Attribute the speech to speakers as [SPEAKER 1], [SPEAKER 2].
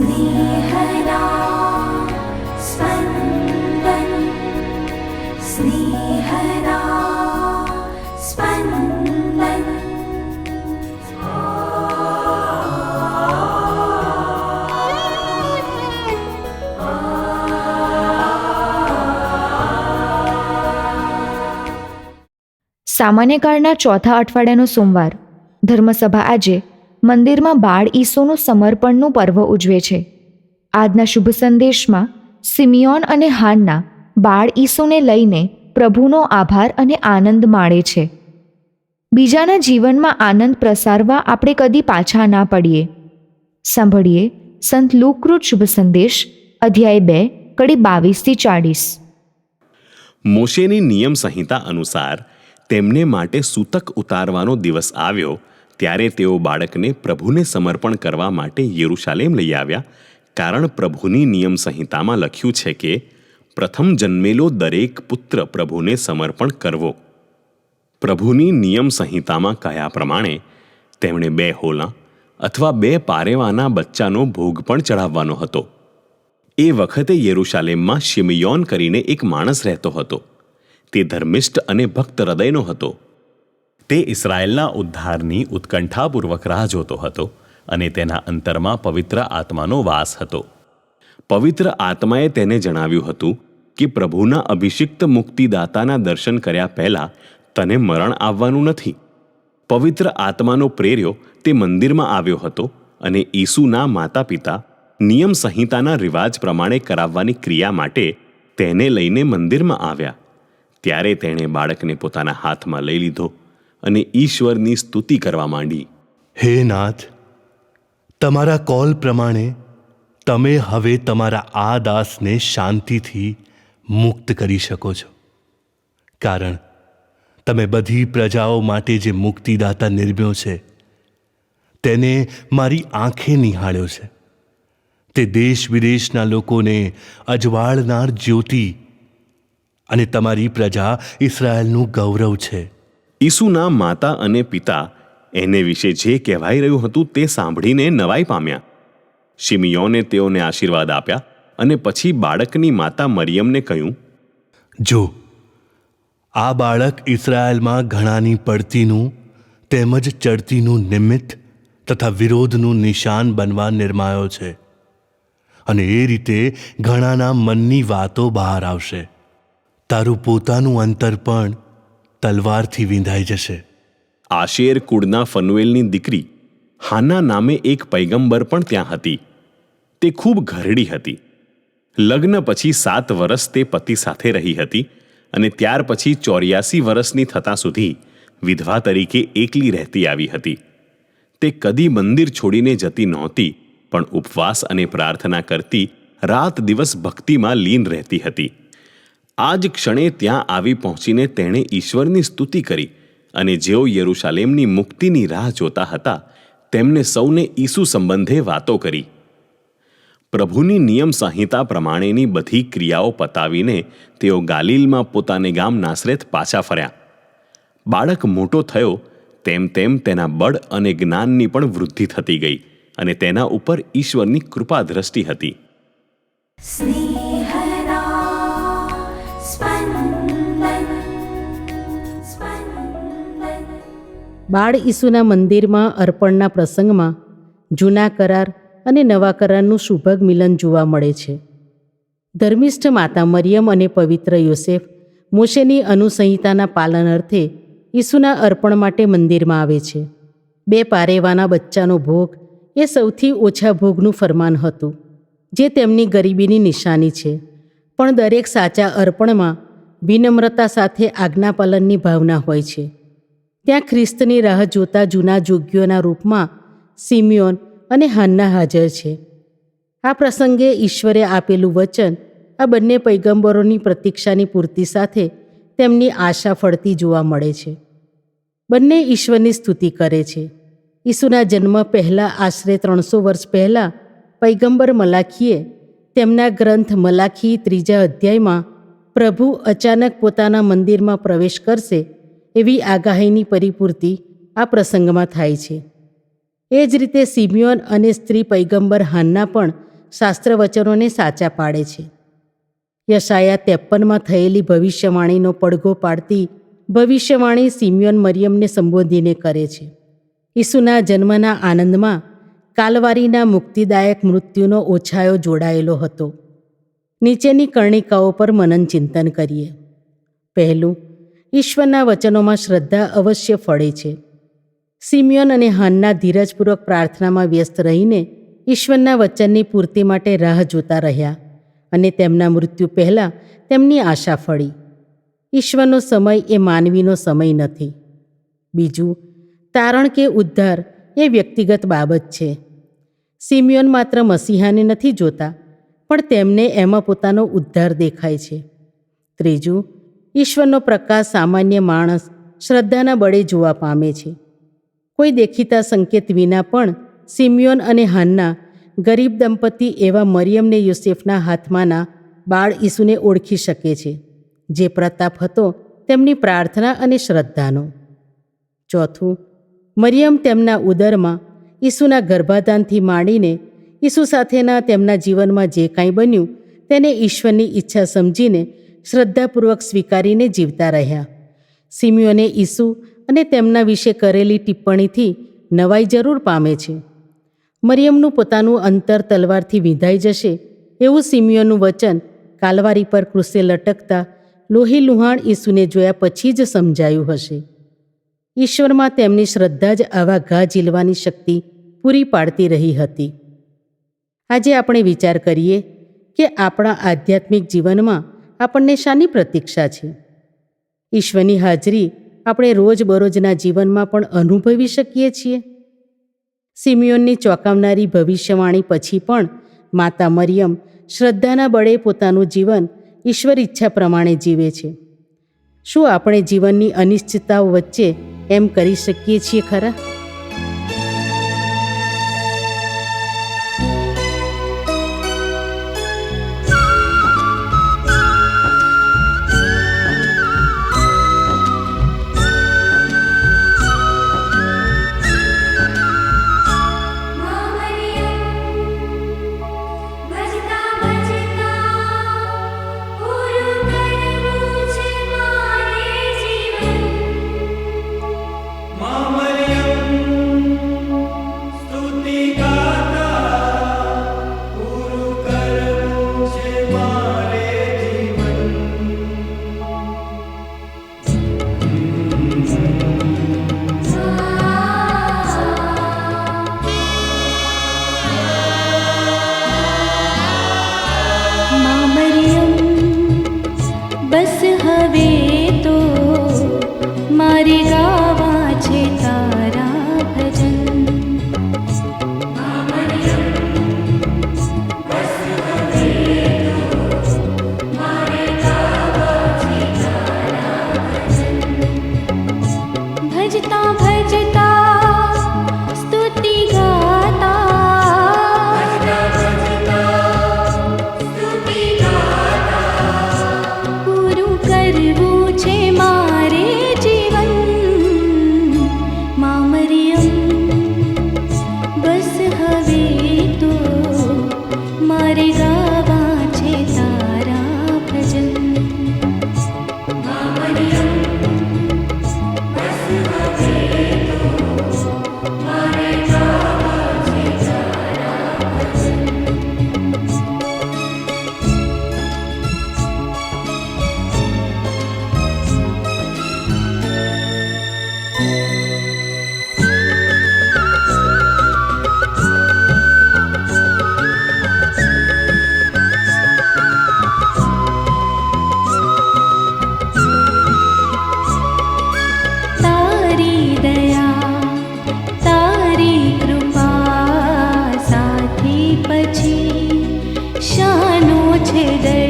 [SPEAKER 1] स्नेहदा स्पन्दन् स्नेहदा स्पन्दन्
[SPEAKER 2] સામાન્ય કાળના ચોથા અઠવાડિયાનો સોમવાર ધર્મસભા આજે મંદિરમાં બાળ ઈસોનું સમર્પણનું પર્વ ઉજવે છે. આજના શુભ સંદેશમાં સિમિયોન અને હાનના બાળ ઈસુને લઈને પ્રભુનો આભાર અને આનંદ માણે છે. બીજાના જીવનમાં આનંદ પ્રસારવા આપણે કદી પાછા ના પડીએ. સાંભળીએ સંત લુકૃત શુભ સંદેશ, અધ્યાય બે, કડી બાવીસથી ચાળીસ.
[SPEAKER 3] મોશેની નિયમ સંહિતા અનુસાર તેમને માટે સૂતક ઉતારવાનો દિવસ આવ્યો ત્યારે તેઓ બાળકને પ્રભુને સમર્પણ કરવા માટે યરૂશાલેમ લઈ આવ્યા. કારણ પ્રભુની નિયમ સંહિતામાં લખ્યું છે કે, પ્રથમ જન્મેલો દરેક પુત્ર પ્રભુને સમર્પણ કરવો. પ્રભુની નિયમ સંહિતામાં કહ્યા પ્રમાણે, તેમણે બે હોલા અથવા બે પારેવાના બચ્ચાનો ભોગ પણ ચઢાવવાનો હતો. એ વખતે યરૂશાલેમમાં શિમયોન કરીને એક માણસ રહેતો હતો. તે ધર્મિષ્ઠ અને ભક્ત હૃદયનો હતો. તે ઇસરાયેલના ઉદ્ધારની ઉત્કંઠાપૂર્વક રાહ જોતો હતો અને તેના અંતરમાં પવિત્ર આત્માનો વાસ હતો. પવિત્ર આત્માએ તેને જણાવ્યું હતું કે પ્રભુના અભિષિક્ત મુક્તિદાતાના દર્શન કર્યા પહેલા તને મરણ આવવાનું નથી. પવિત્ર આત્માનો પ્રેર્યો તે મંદિરમાં આવ્યો હતો અને ઈસુના માતા પિતા નિયમ સંહિતાના રિવાજ પ્રમાણે કરાવવાની ક્રિયા માટે તેને લઈને મંદિરમાં આવ્યા. ત્યારે તેણે બાળકને પોતાના હાથમાં લઈ લીધો અને ઈશ્વરની સ્તુતિ કરવા માંડી.
[SPEAKER 4] હે નાથ, તમારા કોલ પ્રમાણે તમે હવે તમારા આ દાસને શાંતિથી મુક્ત કરી શકો છો. કારણ તમે બધી પ્રજાઓ માટે જે મુક્તિદાતા નિર્મ્યો છે, તેને મારી આંખે નિહાળ્યો છે. તે દેશ વિદેશના લોકોને અજવાળનાર જ્યોતિ અને તમારી પ્રજા ઇસરાયલનું ગૌરવ છે.
[SPEAKER 3] ઈસુના માતા અને પિતા એને વિશે જે કહેવાઈ રહ્યું હતું તે સાંભળીને નવાઈ પામ્યા. શિમિયોને તેઓને આશીર્વાદ આપ્યા અને પછી બાળકની માતા મરિયમને કહ્યું,
[SPEAKER 4] જો, આ બાળક ઇસરાયલમાં ઘણાની પડતીનું તેમજ ચડતીનું નિમિત્ત તથા વિરોધનું નિશાન બનવા નિર્માયો છે અને એ રીતે ઘણાના મનની વાતો બહાર આવશે. તારું પોતાનું અંતર પણ તલવારથી વિંધાઈ જશે.
[SPEAKER 3] આશેર કુળના ફનુએલની દીકરી હાના નામે એક પૈગંબર પણ ત્યાં હતી. તે ખૂબ ઘરડી હતી. લગ્ન પછી સાત વર્ષ તે પતિ સાથે રહી હતી અને ત્યાર પછી ચોર્યાસી વર્ષની થતાં સુધી વિધવા તરીકે એકલી રહેતી આવી હતી. તે કદી મંદિર છોડીને જતી નહોતી, પણ ઉપવાસ અને પ્રાર્થના કરતી રાત દિવસ ભક્તિમાં લીન રહેતી હતી. આ જ ક્ષણે ત્યાં આવી પહોંચીને તેણે ઈશ્વરની સ્તુતિ કરી અને જેઓ યરૂશાલેમની મુક્તિની રાહ જોતા હતા, તેમને સૌને ઈસુ સંબંધે વાતો કરી. પ્રભુની નિયમ સંહિતા પ્રમાણેની બધી ક્રિયાઓ પતાવીને તેઓ ગાલિલમાં પોતાને ગામ નાસરેત પાછા ફર્યા. બાળક મોટો થયો, તેમ તેમ તેના બળ અને જ્ઞાનની પણ વૃદ્ધિ થતી ગઈ અને તેના ઉપર ઈશ્વરની કૃપા દ્રષ્ટિ હતી
[SPEAKER 5] બાળ ઈસુના મંદિરમાં અર્પણના પ્રસંગમાં જૂના કરાર અને નવા કરારનું શુભગ મિલન જોવા મળે છે. ધર્મિષ્ઠ માતા મરિયમ અને પવિત્ર યોસેફ મોશેની અનુસંહિતાના પાલન અર્થે ઈસુના અર્પણ માટે મંદિરમાં આવે છે. બે પારેવાના બચ્ચાનો ભોગ એ સૌથી ઓછા ભોગનું ફરમાન હતું, જે તેમની ગરીબીની નિશાની છે. પણ દરેક સાચા અર્પણમાં વિનમ્રતા સાથે આજ્ઞાપાલનની ભાવના હોય છે. ત્યાં ખ્રિસ્તની રાહ જોતા જૂના જોગ્યોના રૂપમાં સિમિયોન અને હાન્ના હાજર છે. આ પ્રસંગે ઈશ્વરે આપેલું વચન આ બંને પૈગંબરોની પ્રતીક્ષાની પૂર્તિ સાથે તેમની આશા ફળતી જોવા મળે છે. બંને ઈશ્વરની સ્તુતિ કરે છે. ઈસુના જન્મ પહેલાં આશરે ત્રણસો વર્ષ પહેલાં પૈગંબર મલાખીએ તેમના ગ્રંથ મલાખી ત્રીજા અધ્યાયમાં પ્રભુ અચાનક પોતાના મંદિરમાં પ્રવેશ કરશે એવી આગાહીની પરિપૂર્તિ આ પ્રસંગમાં થાય છે. એ જ રીતે સિમિયોન અને સ્ત્રી પૈગંબર હાન્ના પણ શાસ્ત્ર વચનોને સાચા પાડે છે. યશાયા ત્રેપનમાં થયેલી ભવિષ્યવાણીનો પડઘો પાડતી ભવિષ્યવાણી સિમિયોન મરિયમને સંબોધીને કરે છે. ઈસુના જન્મના આનંદમાં કાલવારીના મુક્તિદાયક મૃત્યુનો ઓછાયો જોડાયેલો હતો. નીચેની કર્ણિકાઓ પર મનન ચિંતન કરીએ. પહેલું ઈશ્વરના વચનોમાં શ્રદ્ધા અવશ્ય ફળે છે. સિમિયોન અને હાનના ધીરજપૂર્વક પ્રાર્થનામાં વ્યસ્ત રહીને ઈશ્વરના વચનની પૂર્તિ માટે રાહ જોતા રહ્યા અને તેમના મૃત્યુ પહેલાં તેમની આશા ફળી. ઈશ્વરનો સમય એ માનવીનો સમય નથી. બીજું, તારણ કે ઉદ્ધાર એ વ્યક્તિગત બાબત છે. સિમિયોન માત્ર મસીહાને નથી જોતા, પણ તેમને એમાં પોતાનો ઉદ્ધાર દેખાય છે. ત્રીજું ઈશ્વરનો પ્રકાશ સામાન્ય માણસ શ્રદ્ધાના બળે જોવા પામે છે. કોઈ દેખીતા સંકેત વિના પણ સિમિયોન અને હાન્ના ગરીબ દંપતી એવા મરિયમને યુસેફના હાથમાંના બાળ ઈસુને ઓળખી શકે છે, જે પ્રતાપ હતો તેમની પ્રાર્થના અને શ્રદ્ધાનો. ચોથું, મરિયમ તેમના ઉદરમાં ઈસુના ગર્ભાધાનથી માંડીને ઈસુ સાથેના તેમના જીવનમાં જે કાંઈ બન્યું તેને ઈશ્વરની ઈચ્છા સમજીને શ્રદ્ધાપૂર્વક સ્વીકારીને જીવતા રહ્યા. સિમિયોને ઈસુ અને તેમના વિશે કરેલી ટિપ્પણીથી નવાઈ જરૂર પામે છે. મરિયમનું પોતાનું અંતર તલવારથી વિંધાઈ જશે એવું સિમિયોનું વચન કાલવારી પર કૃષે લટકતા લોહી લુહાણ ઈસુને જોયા પછી જ સમજાયું હશે. ઈશ્વરમાં તેમની શ્રદ્ધા જ આવા ઘા ઝીલવાની શક્તિ પૂરી પાડતી રહી હતી. આજે આપણે વિચાર કરીએ કે આપણા આધ્યાત્મિક જીવનમાં આપણને શાની પ્રતીક્ષા છે? ઈશ્વરની હાજરી આપણે રોજબરોજના જીવનમાં પણ અનુભવી શકીએ છીએ? સિમિયોનની ચોંકાવનારી ભવિષ્યવાણી પછી પણ માતા મરિયમ શ્રદ્ધાના બળે પોતાનું જીવન ઈશ્વર ઈચ્છા પ્રમાણે જીવે છે. શું આપણે જીવનની અનિશ્ચિતતાઓ વચ્ચે એમ કરી શકીએ છીએ ખરા?
[SPEAKER 1] છે